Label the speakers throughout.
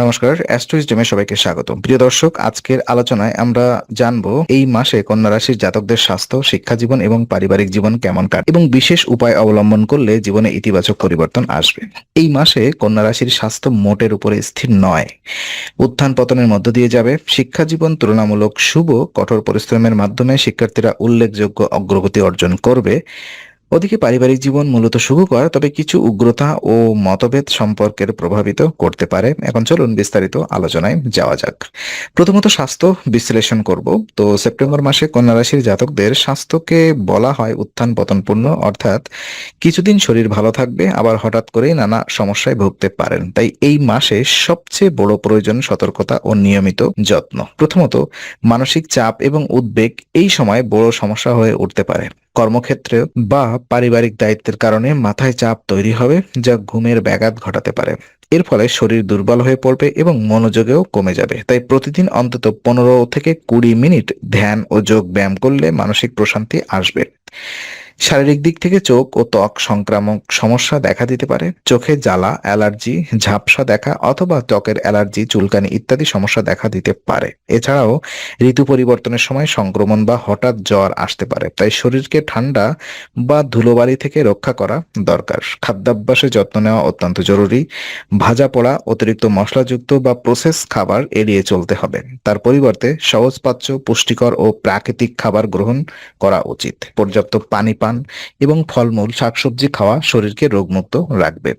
Speaker 1: নমস্কার অ্যাস্ট্রোইজমে সবাইকে স্বাগত প্রিয় দর্শক, আজকের আলোচনায় আমরা জানব এই মাসে কন্যা রাশির জাতকদের স্বাস্থ্য শিক্ষা জীবন এবং পারিবারিক জীবন কেমন কাট এবং বিশেষ উপায় অবলম্বন করলে জীবনে ইতিবাচক পরিবর্তন আসবে। এই মাসে কন্যা রাশির স্বাস্থ্য মোটের উপরে স্থির নয়। উত্থান পতনের মধ্য দিয়ে যাবে। শিক্ষা জীবন তুলনামূলক শুভ, কঠোর পরিশ্রমের মাধ্যমে শিক্ষার্থীরা উল্লেখযোগ্য অগ্রগতি অর্জন করবে। ওদিকে পারিবারিক জীবন মূলত শুভকর তবে কিছু উগ্রতা ও মতভেদ সম্পর্কের প্রভাবিত করতে পারে। এখন চলুন বিস্তারিত আলোচনায় যাওয়া যাক। প্রথমত স্বাস্থ্য বিশ্লেষণ করব। তো সেপ্টেম্বর মাসে কন্যা রাশির জাতকদের স্বাস্থ্যকে বলা হয় উত্থান পতনপূর্ণ, অর্থাৎ কিছুদিন শরীর ভালো থাকবে, আবার হঠাৎ করেই নানা সমস্যায় ভুগতে পারেন। তাই এই মাসে সবচেয়ে বড় প্রয়োজন সতর্কতা ও নিয়মিত যত্ন। প্রথমত, মানসিক চাপ এবং উদ্বেগ এই সময় বড় সমস্যা হয়ে উঠতে পারে। কর্মক্ষেত্রে বা পারিবারিক দায়িত্বের কারণে মাথায় চাপ তৈরি হবে যা ঘুমের ব্যাঘাত ঘটাতে পারে। এর ফলে শরীর দুর্বল হয়ে পড়বে এবং মনোযোগেও কমে যাবে। তাই প্রতিদিন অন্তত পনেরো থেকে কুড়ি মিনিট ধ্যান ও যোগ ব্যায়াম করলে মানসিক প্রশান্তি আসবে। শারীরিক দিক থেকে চোখ ও ত্বক সংক্রামক সমস্যা দেখা দিতে পারে। চোখে জ্বালা, অ্যালার্জি, ঝাপসা দেখা অথবা ত্বকের অ্যালার্জি, চুলকানি ইত্যাদি সমস্যা দেখা দিতে পারে। এছাড়াও ঋতু পরিবর্তনের সময় সংক্রমণ বা হঠাৎ জ্বর আসতে পারে। তাই শরীরকে ঠান্ডা বা ধুলোবালি থেকে রক্ষা করা দরকার। খাদ্যাভ্যাসে যত্ন নেওয়া অত্যন্ত জরুরি। ভাজা পোড়া, অতিরিক্ত মশলাযুক্ত বা প্রসেস খাবার এড়িয়ে চলতে হবে। তার পরিবর্তে সহজপাচ্য, পুষ্টিকর ও প্রাকৃতিক খাবার গ্রহণ করা উচিত। পর্যাপ্ত পানি পান এবং ফলমূল, শাকসবজি খাওয়া শরীরকে রোগমুক্ত রাখবে।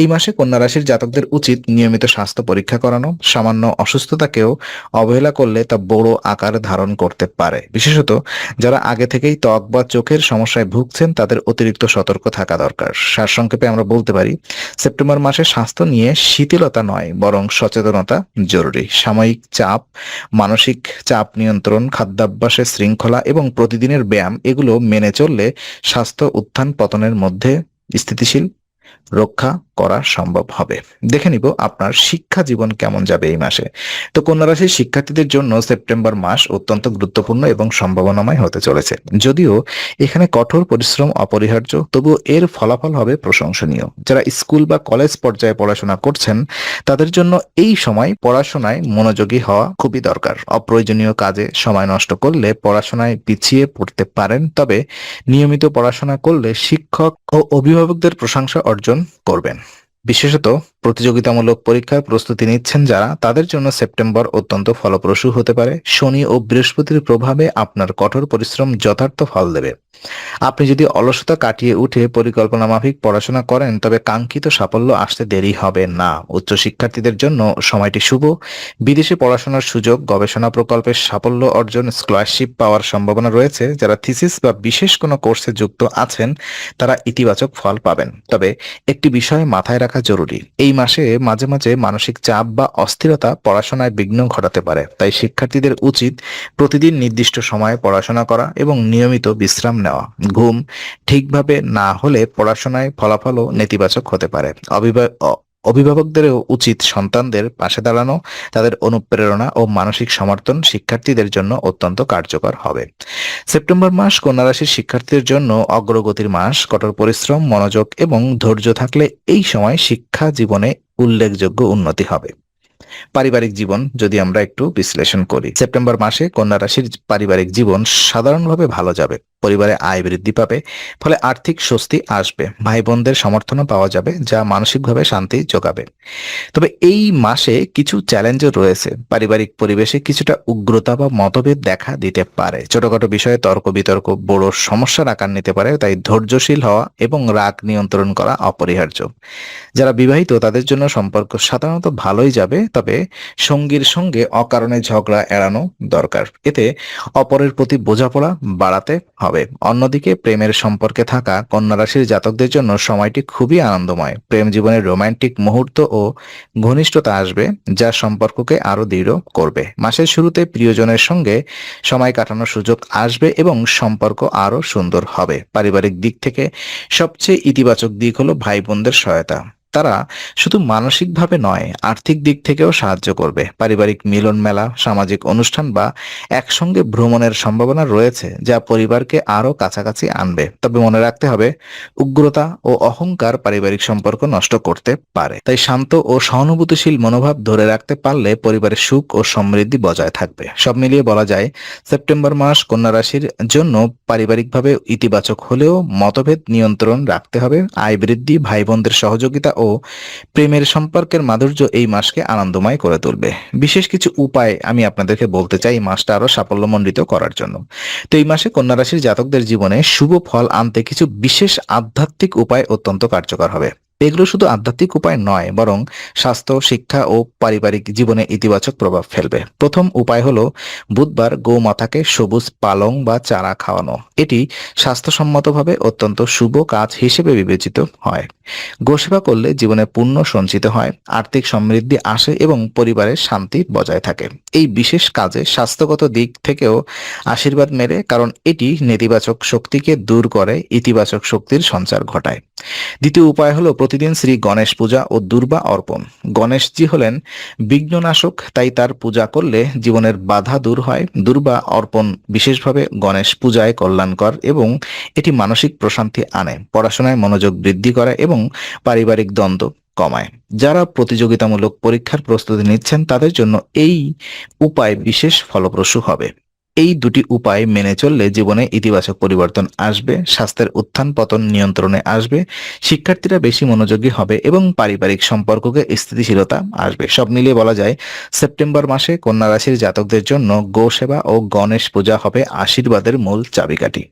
Speaker 1: এই মাসে কন্যা রাশির জাতকদের উচিত নিয়মিত স্বাস্থ্য পরীক্ষা করানো, সামান্য অসুস্থতাকেও অবহেলা করলে তা বড় আকার ধারণ করতে পারে। বিশেষত যারা আগে থেকেই ত্বক বা চোখের সমস্যায় ভুগছেন, তাদের অতিরিক্ত সতর্ক থাকা দরকার। সারসংক্ষেপে আমরা বলতে পারি, সেপ্টেম্বর মাসে স্বাস্থ্য নিয়ে শিথিলতা নয়, বরং সচেতনতা জরুরি। সাময়িক চাপ, মানসিক চাপ নিয়ন্ত্রণ, খাদ্যাভ্যাসের শৃঙ্খলা এবং প্রতিদিনের ব্যায়াম, এগুলো মেনে চললে স্বাস্থ্য উত্থান পতনের মধ্যে স্থিতিশীল রক্ষা করা সম্ভব হবে। দেখে নিব আপনার শিক্ষা জীবন কেমন যাবে এই মাসে। তো কন্যা রাশির শিক্ষার্থীদের জন্য সেপ্টেম্বর মাস অত্যন্ত গুরুত্বপূর্ণ এবং সম্ভাবনাময় হতে চলেছে। যদিও এখানে কঠোর পরিশ্রম অপরিহার্য, তবুও এর ফলাফল হবে প্রশংসনীয়। যারা স্কুল বা কলেজ পর্যায়ে পড়াশোনা করছেন, তাদের জন্য এই সময় পড়াশোনায় মনোযোগী হওয়া খুবই দরকার। অপ্রয়োজনীয় কাজে সময় নষ্ট করলে পড়াশোনায় পিছিয়ে পড়তে পারেন, তবে নিয়মিত পড়াশোনা করলে শিক্ষক ও অভিভাবকদের প্রশংসা অর্জন করবেন। বিশেষত প্রতিযোগিতামূলক পরীক্ষার প্রস্তুতি নিচ্ছেন যারা। তাদের জন্য সেপ্টেম্বর অত্যন্ত ফলপ্রসূ হতে পারে। শনি ও বৃহস্পতির প্রভাবে আপনার কঠোর পরিশ্রম যথার্থ ফল দেবে। আপনি যদি অলসতা কাটিয়ে উঠে পরিকল্পনা মাফিক পড়াশোনা করেন, তবে কাঙ্ক্ষিত সাফল্য আসতে দেরি হবে না। উচ্চ শিক্ষার্থীদের জন্য সময়টি শুভ। বিদেশে পড়াশোনার সুযোগ, গবেষণা প্রকল্পের সাফল্য অর্জন, স্কলারশিপ পাওয়ার সম্ভাবনা রয়েছে। যারা থিসিস বা বিশেষ কোনো কোর্সে যুক্ত আছেন, তারা ইতিবাচক ফল পাবেন। তবে একটি বিষয় মাথায় রাখা জরুরি। এই মাসে মাঝে মাঝে মানসিক চাপ বা অস্থিরতা পড়াশোনায় বিঘ্ন ঘটাতে পারে। তাই শিক্ষার্থীদের উচিত প্রতিদিন নির্দিষ্ট সময়ে পড়াশোনা করা এবং নিয়মিত বিশ্রাম নেওয়া। ঘুম ঠিকভাবে না হলে পড়াশোনায় ফলাফলও নেতিবাচক হতে পারে। অভিভাবক অভিভাবকদেরও উচিত সন্তানদের পাশে দাঁড়ানো, তাদের অনুপ্রেরণা ও মানসিক সমর্থন শিক্ষার্থীদের জন্য অত্যন্ত কার্যকর হবে। সেপ্টেম্বর মাস কন্যা রাশির শিক্ষার্থীদের জন্য অগ্রগতির মাস, কঠোর পরিশ্রম, মনোযোগ এবং ধৈর্য থাকলে এই সময় শিক্ষা জীবনে উল্লেখযোগ্য উন্নতি হবে। পারিবারিক জীবন যদি আমরা একটু বিশ্লেষণ করি, সেপ্টেম্বর মাসে কন্যা রাশির পারিবারিক জীবন সাধারণভাবে ভালো যাবে। পরিবারে আয় বৃদ্ধি পাবে, ফলে আর্থিক স্বস্তি আসবে ভাই বোনদের সমর্থনও পাওয়া যাবে, যা মানসিকভাবে শান্তি যোগাবে। তবে এই মাসে কিছু চ্যালেঞ্জও রয়েছে। পারিবারিক পরিবেশে কিছুটা উগ্রতা বা মতভেদ দেখা দিতে পারে। ছোটখাটো বিষয়ে তর্ক বিতর্ক, বড় সমস্যার আকার নিতে পারে, তাই ধৈর্যশীল হওয়া এবং রাগ নিয়ন্ত্রণ করা অপরিহার্য। যারা বিবাহিত, তাদের জন্য সম্পর্ক সাধারণত ভালোই যাবে, তবে সঙ্গীর সঙ্গে অকারণে ঝগড়া এড়ানো দরকার। এতে অপরের প্রতি বোঝাপড়া বাড়াতে হবে। অন্যদিকে প্রেমের সম্পর্কে থাকা কন্যা রাশির জাতকদের জন্য সময়টি খুবই আনন্দময়। প্রেম জীবনের রোমান্টিক মুহূর্ত ও ঘনিষ্ঠতা আসবে, যা সম্পর্ককে আরও দৃঢ় করবে। মাসের শুরুতে প্রিয়জনের সঙ্গে সময় কাটানোর সুযোগ আসবে এবং সম্পর্ক আরও সুন্দর হবে। পারিবারিক দিক থেকে সবচেয়ে ইতিবাচক দিক হলো ভাই বোনদের সহায়তা। তারা শুধু মানসিকভাবে নয়, আর্থিক দিক থেকেও সাহায্য করবে। পারিবারিক মিলন মেলা, সামাজিক অনুষ্ঠান বা একসঙ্গে ভ্রমণের সম্ভাবনা রয়েছে, যা পরিবারকে আরও কাছাকাছি আনবে। তবে মনে রাখতে হবে, উগ্রতা ও অহংকার পারিবারিক সম্পর্ক নষ্ট করতে পারে। তাই শান্ত ও সহানুভূতিশীল মনোভাব ধরে রাখতে পারলে পরিবারের সুখ ও সমৃদ্ধি বজায় থাকবে। সব মিলিয়ে বলা যায়, সেপ্টেম্বর মাস কন্যা রাশির জন্য পারিবারিকভাবে ইতিবাচক হলেও মতভেদ নিয়ন্ত্রণ রাখতে হবে। আয় বৃদ্ধি ভাই বোনদের সহযোগিতা ও প্রেমের সম্পর্কের মাধুর্য এই মাসকে আনন্দময় করে তুলবে। বিশেষ কিছু উপায় আমি আপনাদেরকে বলতে চাই এই মাসটা আরও সাফল্যমণ্ডিত করার জন্য। তো এই মাসে কন্যা রাশির জাতকদের জীবনে শুভ ফল আনতে কিছু বিশেষ আধ্যাত্মিক উপায় অত্যন্ত কার্যকর হবে। এগুলো শুধু আধ্যাত্মিক উপায় নয়, বরং স্বাস্থ্য, শিক্ষা ও পারিবারিক জীবনে ইতিবাচক প্রভাব ফেলবে। প্রথম উপায় হলো বুধবার গৌমাতাকে সবুজ পালং বা চারা খাওয়ানো। এটি স্বাস্থ্যসম্মতভাবে অত্যন্ত শুভ কাজ হিসেবে বিবেচিত হয়। গোসেবা করলে জীবনে পুণ্য সঞ্চিত হয়, আর্থিক সমৃদ্ধি আসে এবং পরিবারের শান্তি বজায় থাকে। এই বিশেষ কাজে স্বাস্থ্যগত দিক থেকেও আশীর্বাদ মেলে, কারণ এটি নেতিবাচক শক্তিকে দূর করে, ইতিবাচক শক্তির সঞ্চার ঘটায়। দ্বিতীয় উপায় হলো প্রতিদিন শ্রী গণেশ পূজা ও দুর্বা অর্পণ। গণেশজি হলেন বিঘ্ননাশক, তাই তার পূজা করলে জীবনের বাধা দূর হয়। দুর্বা অর্পণ বিশেষভাবে গণেশ পূজায় কল্যাণকর এবং এটি মানসিক প্রশান্তি আনে, পড়াশোনায় মনোযোগ বৃদ্ধি করে এবং পারিবারিক দ্বন্দ্ব কমায়। যারা প্রতিযোগিতামূলক পরীক্ষার প্রস্তুতি নিচ্ছেন, তাদের জন্য এই উপায় বিশেষ ফলপ্রসূ হবে। এই দুটি উপায় মেনে চললে জীবনে ইতিবাচক পরিবর্তন আসবে, স্বাস্থ্যের উত্থান পতন নিয়ন্ত্রণে আসবে, শিক্ষার্থীরা বেশি মনোযোগী হবে এবং পারিবারিক সম্পর্ককে স্থিতিশীলতা আসবে। সব মিলিয়ে বলা যায়, সেপ্টেম্বর মাসে কন্যা রাশির জাতকদের জন্য গো সেবা ও গণেশ পূজা হবে আশীর্বাদের মূল চাবিকাঠি।